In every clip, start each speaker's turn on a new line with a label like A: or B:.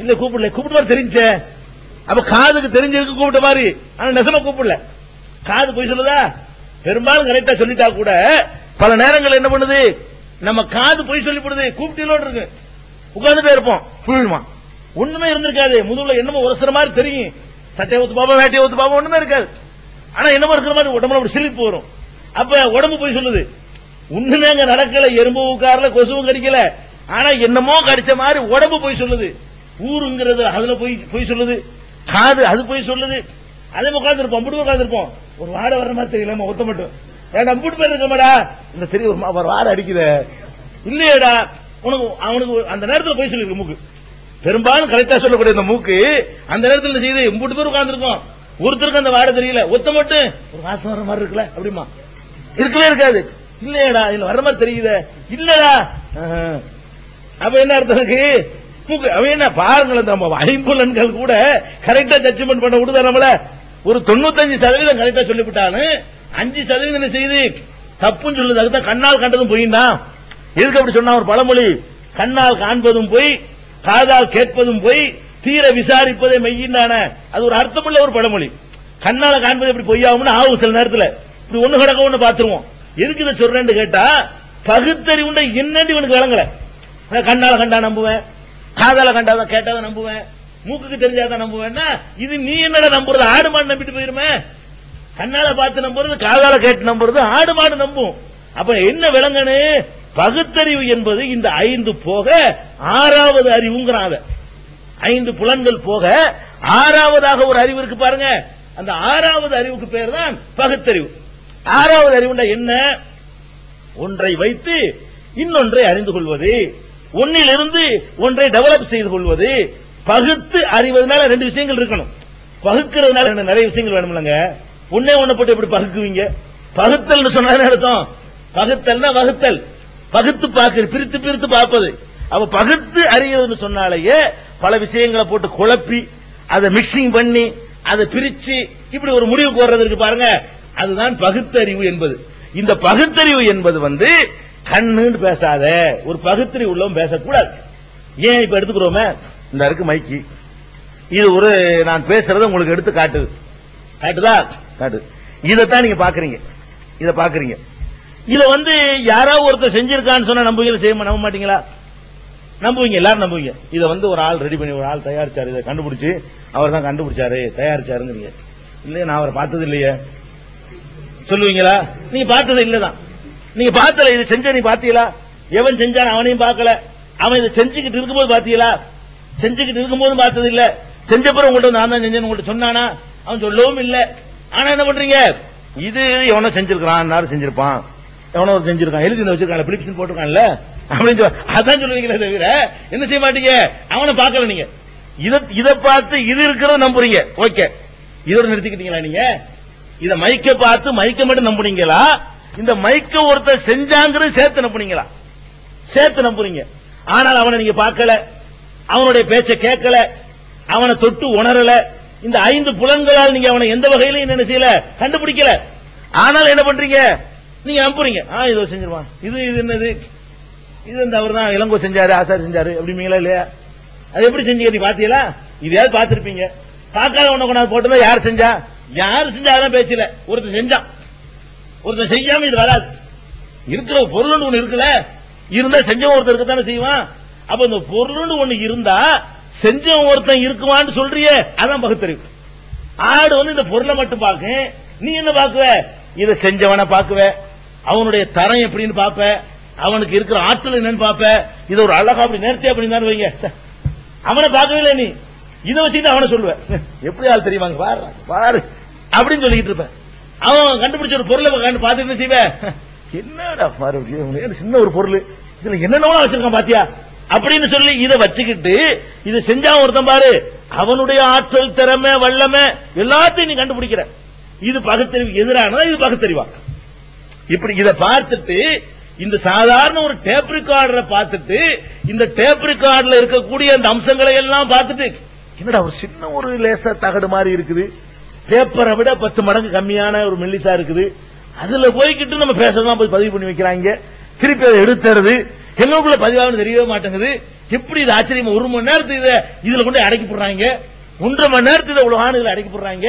A: இல்ல கூப்பிடல. கூப்பிட்ட மாதிரி தெரிஞ்சே. அப்ப காதுக்கு தெரிஞ்சிருக்கு கூப்பிட்ட மாதிரி. ஆனா நெசமா கூப்பிடல. காது போய் சொல்லுதா? பெரும்பாலும் கரெக்டா சொல்லிட்டா கூட பல நேரங்கள் என்ன பண்ணுது? நம்ம காது போய் சொல்லிவிடுது. கூப்பிட்டீங்களோடு இருக்கு. உட்கார்ந்துட்டே இருப்போம். புழுமா ஒண்ணுமே இருந்திருக்காது. முதுகுல என்னமோ உரசுற மாதிரி தெரியும். சட்டையை ஊத்து பாப்போம் வேட்டையை ஊத்து பாப்போம் ஒண்ணுமே இருக்காது. ஆனா என்னமோ இருக்கிற மாதிரி உடம்புல ஒரு சிரிப்பு வரும். அப்ப உடம்பு போய் சொல்லுது. ஒண்ணுமே அங்க நடக்கல. எறும்பு உட்காரல கொசுவும் கடிக்கல. ஆனா என்னமோ கடிச்ச மாதிரி உடம்பு போய் சொல்லுது. ஊருங்கிறது அதுல போய் போய் சொல்லுது. காது அது போய் சொல்லுது. அதே உட்காந்துருப்போம் அப்படி உட்கார்ந்து இருப்போம். ஒரு வாடை வர மாதிரி தெரியல ஒத்த மட்டும். ஏடா அப்படி பேர் இருக்கமாடா? இந்த சரி ஒரு வாடை அடிக்குத. இல்லையேடா. உனக்கு அவனுக்கு அந்த நேரத்தில் போய் சொல்லிருக்கு மூக்கு. பெரும்பாலும் கரெக்டா சொல்லக்கூடிய இந்த மூக்கு அந்த நேரத்தில் செய்து செய்யுது மூட்டு பேர் உட்காந்துருக்கோம் ஒருத்தருக்கு அந்த வாடை தெரியல ஒத்த மட்டும் ஒரு வாசம் வர மாதிரி இருக்குல்ல அப்படிமா. இருக்கவே இருக்காது. இல்லையடா இதுல வர்ற மாதிரி தெரியுதே. இல்லடா. அப்ப என்ன அர்த்தம் இருக்கு? மூக்கு அவன் என்ன பாருங்களேன் நம்ம ஐம்புலன்கள் கூட கரெக்டா ஜட்ஜ்மெண்ட் பண்ண விடுதா நம்மள? ஒரு தொண்ணூத்தஞ்சு சதவீதம் கரெக்டா சொல்லிவிட்டான்னு அஞ்சு சதவீதம் என்ன செய்யுது தப்புன்னு சொல்லுது. அதுதான் கண்ணால் கண்டதும் பொய்னா எதுக்கு அப்படி சொன்னா ஒரு பழமொழி? கண்ணால் காண்பதும் பொய் காதால் கேட்பதும் பொய் தீர விசாரிப்பதே மெய்யின்றான அது ஒரு அர்த்தமுள்ள ஒரு பழமொழி. கண்ணால காண்பது எப்படி பொய்யாகும்னு ஆகும் சில நேரத்தில். இப்படி ஒண்ணு கிடக்க ஒண்ணு பாத்துருவோம் எதுக்கு இதை சொல்றேன்னு கேட்டா பகுத்தறிவுண்ட என்னன்னு இவனுக்கு விளங்கல. நான் கண்ணால கண்டா நம்புவேன். காதால கண்டாதான் கேட்டாதான் நம்புவேன். மூக்குக்கு தெரிஞ்சாதான் நம்புவேன்னா இது நீ என்னடா நம்புறது? ஆடு மாடு நம்பிட்டு போயிருமே. கண்ணால பார்த்து நம்புறது காதால கேட்டு நம்புறது ஆடு மாடு நம்பும். அப்ப என்ன விளங்கனு? பகுத்தறிவு என்பது இந்த ஐந்து போக ஆறாவது அறிவுங்கிறான் ஐந்து புலன்கள் போக ஆறாவதாக ஒரு அறிவு இருக்கு பாருங்க. அந்த ஆறாவது அறிவுக்கு பேர் தான் பகுத்தறிவு. ஆறாவது அறிவுண்டா என்ன? ஒன்றை வைத்து இன்னொன்றை அறிந்து கொள்வது. ஒன்னிலிருந்து ஒன்றை டெவலப் செய்து கொள்வது பகுத்து அறிவதனால ரெண்டு விஷயங்கள் இருக்கணும். பகுக்கிறதுனால ரெண்டு நிறைய விஷயங்கள் வேணும்லங்க. ஒன்னே ஒண்ணு போட்டு எப்படி பகுக்குவீங்க? பகுத்தல்னு சொன்னா அர்த்தம்? பகுத்தல்னா வகுத்தல். பகுத்து பார்க்க பிரித்து பிரித்து பார்ப்பது. அவ பகுத்து அறியதுன்னு சொன்னாலேயே பல விஷயங்களை போட்டு குழப்பி அதை மிக்சிங் பண்ணி அதை பிரிச்சு இப்படி ஒரு முடிவு போடுறதுக்கு பாருங்க அதுதான் பகுத்தறிவு என்பது. இந்த பகுத்தறிவு என்பது வந்து கண்ணுன்னு பேசாத. ஒரு பகுத்தறி உள்ளவன் பேசக்கூடாது. ஏன் இப்ப எடுத்துக்கிறோமே? இந்த இருக்கு மைக்கி. இது ஒரு நான் பேசுறத உங்களுக்கு எடுத்து காட்டுது. காட்டுதா? காட்டு. இதைத்தான் நீங்க பாக்குறீங்க. இதை பாக்குறீங்க. இத வந்து யாராவது ஒருத்தர் செஞ்சிருக்கான்னு சொன்னா நம்புவீங்களா? செய்ய நம்ப மாட்டீங்களா? நம்புவீங்க. எல்லாரும் நம்புவீங்க. இத வந்து ஒரு ஆள் ரெடி பண்ணி ஒரு ஆள் தயாரிச்சாரு. இதை கண்டுபிடிச்சு அவர் தான் கண்டுபிடிச்சாரு. தயாரிச்சாருங்கிறீங்க. இல்லையே? நான் அவரை பார்த்தது இல்லையே. சொல்லுவீங்களா? நீங்க பார்த்தது இல்லதான். நீங்க பார்த்தல இது செஞ்ச நீ பாத்தீங்களா எவன் செஞ்சான் அவனையும் பார்க்கல. அவன் இதை செஞ்சுக்கிட்டு இருக்கும்போது பாத்தீங்களா செஞ்சுக்கிட்டு இருக்கும்போது பார்த்தது இல்ல. செஞ்ச பிறகு உங்கள்ட்ட நான் தான் செஞ்சேன் உங்கள்ட்ட சொன்னானா? அவன் சொல்லவும் இல்ல. ஆனா என்ன பண்றீங்க? இது எவனோ செஞ்சிருக்கான் யாரும் செஞ்சிருப்பான். எவனோ ஒரு செஞ்சிருக்கான். எழுதி வச்சிருக்கான் பிலிப்ஷன் போட்டிருக்கான்ல. அப்படின்னு அதான் சொல்லுவீங்களே தவிர என்ன செய்ய மாட்டீங்க? அவனை பார்க்கல நீங்க. இத பார்த்து இது இருக்கிறத நம்புறீங்க. ஓகே. இதோட நிறுத்திக்கிட்டீங்களா நீங்க? இதை மைக்க பார்த்து மைக்க மட்டும் நம்புனீங்களா? இந்த மைக்க ஒருத்தர் செஞ்சாங்கிறது சேர்த்து நம்புனீங்களா? சேர்த்து நம்புறீங்க. ஆனால் அவனை நீங்க பார்க்கல. அவனுடைய பேச்சை கேட்கல. அவனை தொட்டு உணரல. இந்த ஐந்து புலன்களால் நீங்க அவனை எந்த வகையிலும் என்ன செய்யல? கண்டுபிடிக்கல. ஆனால் என்ன பண்றீங்க? நீங்க நம்புறீங்க. ஆ இதோ செஞ்சிருவான். இது இது என்னது? இது இந்த அவர் தான் இளங்கோ செஞ்சாரு ஆசாரி செஞ்சாரு. அப்படிங்களா இல்லையா? அது எப்படி செஞ்சீங்க? நீ பாத்தீங்களா? இதையாவது பார்த்திருப்பீங்க. பார்க்காத உன்ன கொண்டாந்து போட்டதா யார் செஞ்சா? யார் செஞ்சா அதான் பேச்சல ஒருத்தர் செஞ்சான். ஒருத்தர் செய்யாம இது வராது. இருக்கிற பொருள் பொருள்னு ஒண்ணு இருக்குல்ல? இருந்தா செஞ்சவன் ஒருத்தர் இருக்கத்தானே செய்வான்? அப்ப இந்த பொருள்னு ஒண்ணு இருந்தா செஞ்சவன் ஒருத்தன் இருக்குவான்னு சொல்றியே அதான் பகுத்தறிவு. ஆடு வந்து இந்த பொருளை மட்டும் பார்க்க. நீ என்ன பாக்குவ இதை செஞ்சவனை பாக்குவ அவனுடைய தரம் எப்படின்னு பாப்ப அவனுக்கு இருக்கிற ஆற்றல் என்னன்னு பாப்ப இது ஒரு அழகா அப்படி நேர்த்தியா அப்படி வைங்க. அவனை பார்க்கவே இல்லை நீ. இதை வச்சுட்டு அவனை சொல்லுவ. எப்படி ஆள் தெரியுமாங்க? பாரு பாரு. அப்படின்னு சொல்லிட்டு இருப்பேன் அவன் கண்டுபிடிச்ச ஒரு பொருளை கண்டு பார்த்துட்டு செய்வேன் செய்வ? என்னடா மறுபடியும் இது சின்ன ஒரு பொருள். இதுல என்னென்ன வச்சிருக்கான் பாத்தியா? அப்படின்னு சொல்லி இதை வச்சுக்கிட்டு இதை செஞ்சா ஒருத்தன் பாரு அவனுடைய ஆற்றல் திறமை வல்லமை எல்லாத்தையும் நீ கண்டுபிடிக்கிற. இது பகுத்தறிவு. எதிரானதா இது பகுத்தறிவா? இப்படி இதை பார்த்துட்டு இந்த சாதாரண ஒரு டேப் ரெக்கார்டரை பார்த்துட்டு இந்த டேப் ரெக்கார்ட்ல இருக்கக்கூடிய அந்த அம்சங்களை எல்லாம் பார்த்துட்டு என்னடா ஒரு சின்ன ஒரு லேசா தகடு மாதிரி இருக்குது? பேப்பரை விட பத்து மடங்கு கம்மியான ஒரு மெல்லிசா இருக்குது. அதுல போய்கிட்டு நம்ம பேசலாம் போய் பதிவு பண்ணி வைக்கிறாங்க. திருப்பி அதை எடுத்துறது. எங்களுக்குள்ள பதிவாகுன்னு தெரியவே மாட்டேங்குது. எப்படி இது ஆச்சரியமா? ஒரு மணி நேரத்துக்கு இதை இதுல கொண்டு அடக்கி போடுறாங்க. ஒன்றரை மணி நேரத்துக்கு உள்ள ஆணுகளை அடக்கி போடுறாங்க.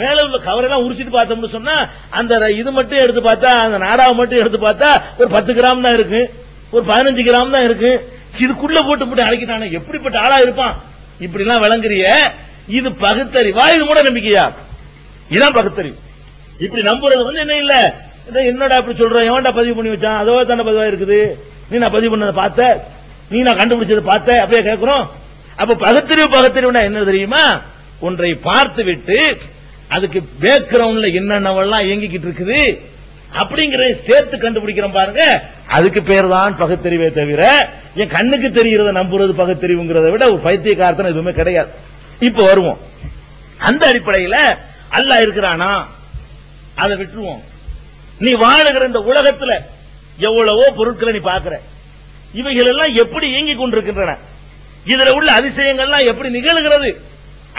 A: மேல உள்ள கவரெல்லாம் உரிச்சிட்டு பார்த்தோம்னு சொன்னா அந்த இது மட்டும் எடுத்து பார்த்தா அந்த நாடாவை மட்டும் எடுத்து பார்த்தா ஒரு பத்து கிராம் தான் இருக்கு. ஒரு பதினஞ்சு கிராம் தான் இருக்கு. இதுக்குள்ள போட்டு போட்டு அடக்கிட்டானே எப்படிப்பட்ட ஆளா இருப்பான்? இப்படி எல்லாம் விளங்குறிய. இது பகுத்தறிவா? இது மூட நம்பிக்கையா? இதான் பகுத்தறிவு இப்படி நம்புறது வந்து என்ன இல்ல? என்னடா இப்படி சொல்ற? எவன்டா பதிவு பண்ணி வச்சான்? அதோ தானே பதிவா இருக்குது நீ நான் பதிவு பண்ணதை பார்த்த? நீ நான் கண்டுபிடிச்சதை பார்த்த? அப்படியே கேட்கிறோம் அப்ப பகுத்தறிவு பகுத்தறிவுனா என்ன தெரியுமா? ஒன்றை பார்த்து விட்டு அதுக்கு பேக்ரவுண்ட்ல என்னென்னவெல்லாம் இயங்கிக்கிட்டு இருக்குது அப்படிங்கறத சேர்த்து கண்டுபிடிக்கிறோம் பாருங்க. அதுக்கு பேர் தான் பகுத்தறிவே தவிர என் கண்ணுக்கு தெரிகிறத நம்புறது பகுத்தறிவுங்கிறத விட ஒரு பைத்தியக்காரத்தனம் எதுவுமே கிடையாது. இப்ப வருவோம். அந்த அடிப்படையில அல்லாஹ் இருக்கிறானா? அதை விட்டுருவோம். நீ வாழுகிற இந்த உலகத்துல எவ்வளவோ பொருட்களை நீ பாக்குற இவைகள் எல்லாம் எப்படி இயங்கிக் கொண்டிருக்கின்றன? இதுல உள்ள அதிசயங்கள்லாம் எப்படி நிகழ்கிறது?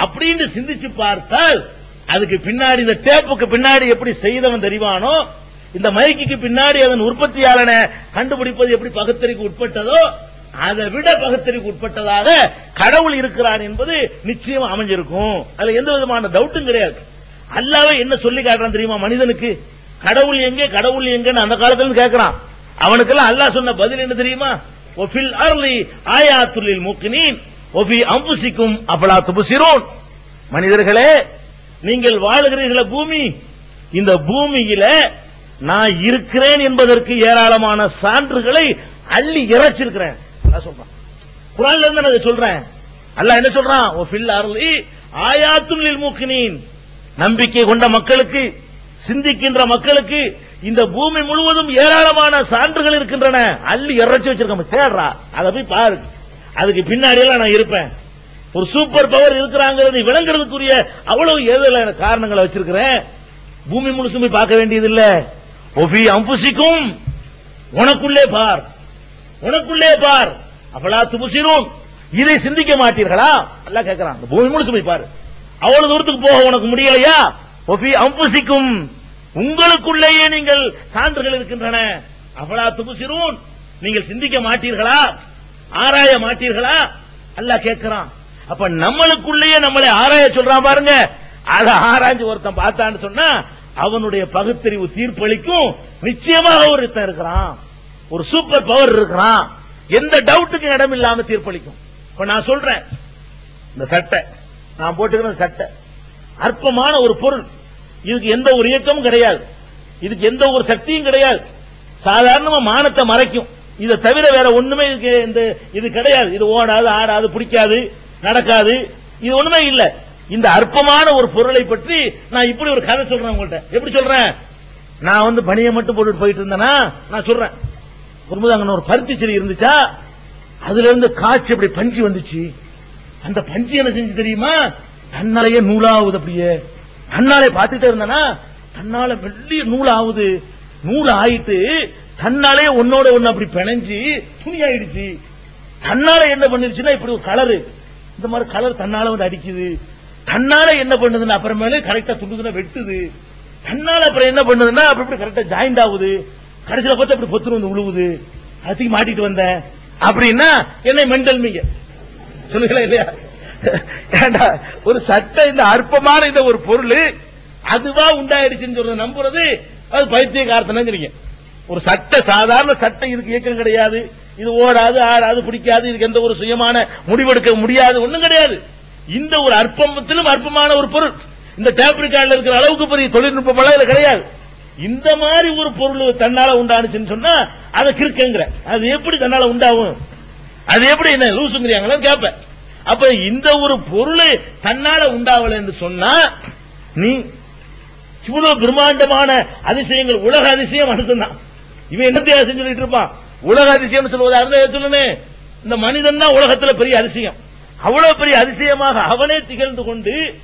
A: அப்படின்னு சிந்திச்சு பார்த்தால் அதுக்கு பின்னாடி இந்த டேப்புக்கு பின்னாடி எப்படி செய்தவன் தெரிவானோ இந்த மைக்கிக்கு பின்னாடி அதன் உற்பத்தியாளனை கண்டுபிடிப்பது எப்படி பகுத்தறிக்கு உட்பட்டதோ அதை விட பகுத்தறிவு உட்பட்டதாக கடவுள் இருக்கிறான் என்பது நிச்சயம் அமைஞ்சிருக்கும். அதுல எந்த விதமான டவுட்டும் கிடையாது. அல்லாவே என்ன சொல்லி காட்டுறான் தெரியுமா? மனிதனுக்கு கடவுள் எங்கே கடவுள் எங்கன்னு அந்த காலத்துல கேட்கிறான் அவனுக்கெல்லாம் அல்லாஹ் சொன்ன பதில் என்ன தெரியுமா? ஒஃபில் அர்லி ஆயாத்துல்லில் மூக்கினீன். ஒபி அம்புசிக்கும் அப்பலா துபுசிரோன் மனிதர்களே நீங்கள் வாழுகிறீர்கள பூமி. இந்த பூமியில நான் இருக்கிறேன் என்பதற்கு ஏராளமான சான்றுகளை அள்ளி இறைச்சிருக்கிறேன். சொல்றான். குரான்ல இருந்து நான் சொல்றேன். அல்ல என்ன சொல்றான்? ஒஃபில் அர்லி ஆயாத்துல்லில் மூக்கினீன். நம்பிக்கை கொண்ட மக்களுக்கு சிந்திக்கின்ற மக்களுக்கு இந்த பூமி முழுவதும் ஏராளமான சான்றுகள் இருக்கின்றன. அள்ளி இறைச்சி வச்சிருக்க தேடுறா. அதை போய் பாரு. அதுக்கு பின்னாடி எல்லாம் நான் இருப்பேன். ஒரு சூப்பர் பவர் இருக்கிறாங்கிறது விளங்குறதுக்குரிய அவ்வளவு ஏதோ காரணங்களை வச்சிருக்கிறேன். பூமி முழுசும் போய் பார்க்க வேண்டியது இல்ல ஒபி அம்புசிக்கும். உனக்குள்ளே பார். உனக்குள்ளே பார். அப்பலா துபுசிரும் இதை சிந்திக்க மாட்டீர்களா? எல்லாம் கேட்கிறான் பூமி முழுசு போய் பாரு. அவ்வளவு தூரத்துக்கு போக உனக்கு முடியலையா? ஒபி அம்புசிக்கும். உங்களுக்குள்ளேயே நீங்கள் சான்றுகள் இருக்கின்றன. அவளா துபுசிரும் நீங்கள் சிந்திக்க மாட்டீர்களா? ஆராய மாட்டீர்களா? அல்ல கேட்கிறான். அப்ப நம்மளுக்குள்ளேயே நம்மளை ஆராய சொல்றான் பாருங்க. அதை ஆராய்ஞ்சு ஒருத்தன் பார்த்தான்னு சொன்னா அவனுடைய பகுத்தறிவு தீர்ப்பளிக்கும். நிச்சயமாக ஒருத்தன் இருக்கிறான். ஒரு சூப்பர் பவர் இருக்கிறான். எந்த டவுட்டுக்கும் இடம் இல்லாம தீர்ப்பளிக்கும். இப்ப நான் சொல்றேன். இந்த சட்டை. நான் போட்டுக்கிற சட்டை. அற்பமான ஒரு பொருள். இதுக்கு எந்த ஒரு இயக்கமும் கிடையாது. இதுக்கு எந்த ஒரு சக்தியும் கிடையாது. சாதாரணமா மானத்தை மறைக்கும். இதை தவிர வேற ஒண்ணுமே இதுக்கு இந்த இது கிடையாது. இது ஓடாது ஆடாது பிடிக்காது நடக்காது. இது ஒண்ணுமே இல்ல. இந்த அற்பமான ஒரு பொருளை பற்றி நான் இப்படி ஒரு கதை சொல்றேன் உங்கள்கிட்ட எப்படி சொல்றேன்? நான் வந்து பணியை மட்டும் போட்டுட்டு போயிட்டு இருந்தேனா நான் சொல்றேன். ஒருமுது அங்க ஒரு பருத்தி செடி இருந்துச்சா? அதுல இருந்து காய்ச்சி அப்படி பஞ்சு வந்துச்சு. அந்த பஞ்சு என்ன செஞ்சு தெரியுமா? தன்னாலேயே நூலாகுது அப்படியே. தன்னாலே பார்த்துட்டே இருந்தனா? தன்னால வெள்ளிய நூல் ஆகுது நூல் ஆயிட்டு தன்னாலே ஒன்னோட ஒண்ணு அப்படி பிணைஞ்சு துணி ஆயிடுச்சு தன்னால என்ன பண்ணிருச்சுன்னா இப்படி ஒரு கலரு. இந்த மாதிரி கலர் தன்னால வந்து அடிக்குது. தன்னால என்ன பண்ணுதுன்னா அப்புறமேலே கரெக்டா துண்டுதுன்னா வெட்டுது. தன்னால அப்புறம் என்ன பண்ணுதுன்னா அப்படி இப்படி கரெக்டா ஜாயிண்ட் ஆகுது. கடைசியில பார்த்து அப்படி பொத்துரு வந்து உழுவுது. அதுக்கு மாட்டிட்டு வந்தேன். அப்படின்னா என்னை மெண்டல் மீங்க சொல்லுங்களேன் இல்லையா? ஏண்டா ஒரு சட்ட இந்த அற்பமான இந்த ஒரு பொருள் அதுவா உண்டாயிடுச்சுன்னு சொல்ற நம்புறது அது பைத்தியகாரத்தனங்கிறீங்க ஒரு சட்ட சாதாரண சட்ட இதுக்கு இயக்கம் கிடையாது. இது ஓடாது ஆடாது பிடிக்காது இதுக்கு எந்த ஒரு சுயமான முடிவெடுக்க முடியாது ஒண்ணும் கிடையாது. இந்த ஒரு அற்பத்திலும் அற்பமான ஒரு பொருள். இந்த டேப் ரெக்கார்ட்ல இருக்கிற அளவுக்கு பெரிய தொழில்நுட்பம் எல்லாம் இதுல கிடையாது. இந்த மாதிரி ஒரு பொருள் தன்னால உண்டானுச்சுன்னு சொன்னா அதை கிறுக்கங்கிற. அது எப்படி தன்னால உண்டாகும்? அது எப்படி என்ன லூசுங்கிறாங்களா? கேட்பேன் அப்ப இந்த ஒரு பொருள் தன்னால உண்டாவல என்று சொன்னா நீ இவ்வளவு பிரம்மாண்டமான அதிசயங்கள் உலக அதிசயம் அடுத்துதான் இவன் என்னத்தையா செஞ்சுட்டு இருப்பான்? உலக அதிசயம் சொல்வதா இருந்தா சொல்லுமே. இந்த மனிதன் தான் உலகத்துல பெரிய அதிசயம். அவ்வளவு பெரிய அதிசயமாக அவனே திகழ்ந்து கொண்டு